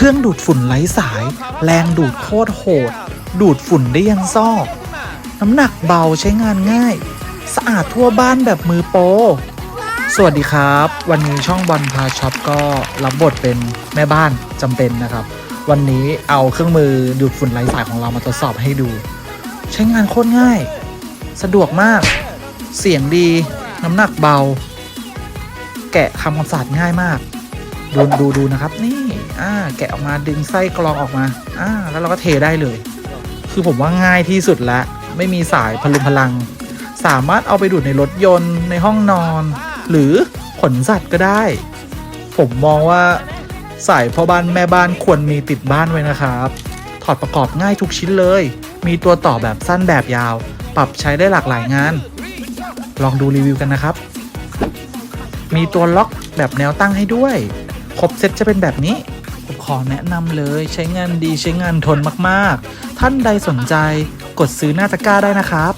เครื่องดูดฝุ่นไร้สาย แรงดูดโคตรโหด ดูดฝุ่นได้ยันซอก น้ำหนักเบาใช้งานง่าย สะอาดทั่วบ้านแบบมือโปรสวัสดีครับ วันนี้ช่องบอลพาช็อปก็รับบทเป็นแม่บ้านจำเป็นนะครับ วันนี้เอาเครื่องมือดูดฝุ่นไร้สายของเรามาทดสอบให้ดู ใช้งานโคตรง่าย สะดวกมาก เสียงดี น้ำหนักเบา แกะทำความสะอาดง่ายมาก ดูดูดูนะครับ นี่อ่าแกะออกมาดึงไส้กรองออกมาอ่าแล้วเราก็เทได้เลย คือผมว่าง่ายที่สุดละ ไม่มีสายพลุงพลัง สามารถเอาไปดูดในรถยนต์ในห้องนอน หรือขนสัตว์ก็ได้ ผมมองว่าสายพ่อบ้านแม่บ้านควรมีติดบ้านไว้นะครับ ถอดประกอบง่ายทุกชิ้นเลย มีตัวต่อแบบสั้นแบบยาว ปรับใช้ได้หลากหลายงาน ลองดูรีวิวกันนะครับ มีตัวล็อกแบบแนวตั้งให้ด้วย ครบเซ็ตจะเป็นแบบนี้ ผมขอแนะนำเลยใช้งานดีใช้งานทนมากๆ ท่านใดสนใจกดซื้อหน้าตะกร้าได้นะครับ